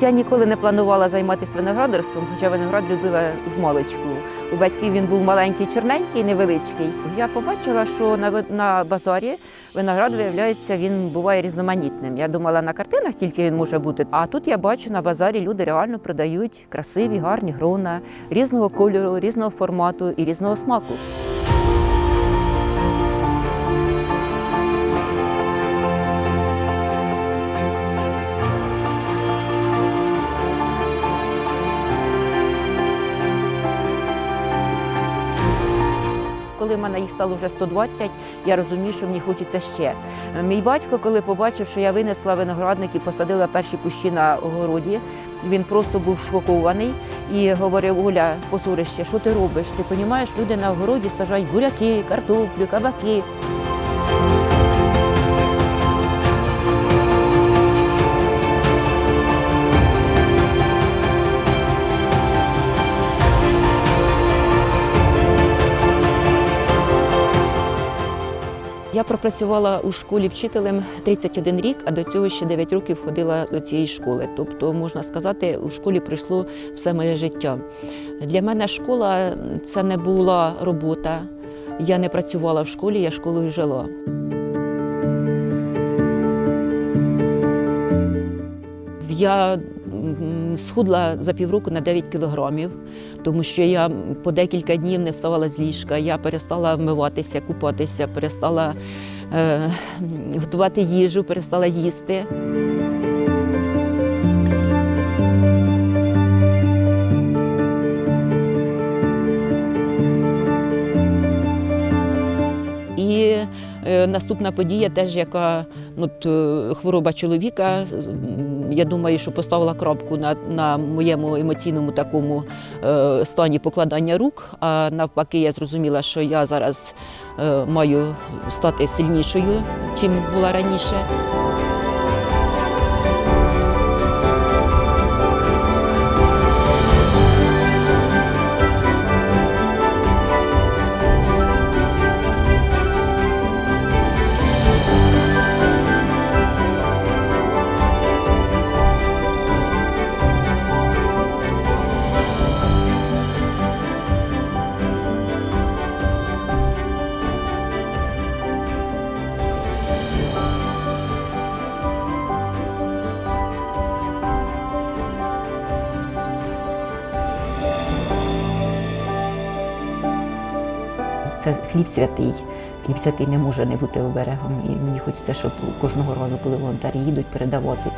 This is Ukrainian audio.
Я ніколи не планувала займатися виноградарством, хоча виноград любила з маличку. У батьків він був маленький, чорненький, невеличкий. Я побачила, що на, на базарі виноград, виявляється, він буває різноманітним. Я думала, на картинах тільки він може бути. А тут я бачу, на базарі люди реально продають красиві, гарні грона різного кольору, різного формату і різного смаку. Коли в мене їх стало вже 120, я розумію, що мені хочеться ще. Мій батько, коли побачив, що я винесла виноградник і посадила перші кущі на огороді, він просто був шокований і говорив: Оля, посурище, що ти робиш? Ти розумієш, люди на огороді сажають буряки, картоплю, кабаки. Я пропрацювала у школі вчителем 31 рік, а до цього ще 9 років ходила до цієї школи. Тобто, можна сказати, у школі пройшло все моє життя. Для мене школа це не була робота. Я не працювала в школі, я школою жила. Я схудла за півроку на 9 кілограмів, тому що я по декілька днів не вставала з ліжка. Я перестала вмиватися, купатися, перестала е, готувати їжу, перестала їсти. Наступна подія, теж яка ну, от, е, хвороба чоловіка, я думаю, що поставила крапку на, на моєму емоційному такому е, стані покладання рук. А навпаки, я зрозуміла, що я зараз е, маю стати сильнішою, чим була раніше. Це хліб святий. Хліб святий не може не бути оберегом. І мені хочеться, щоб кожного разу, коли волонтери їдуть, передавати.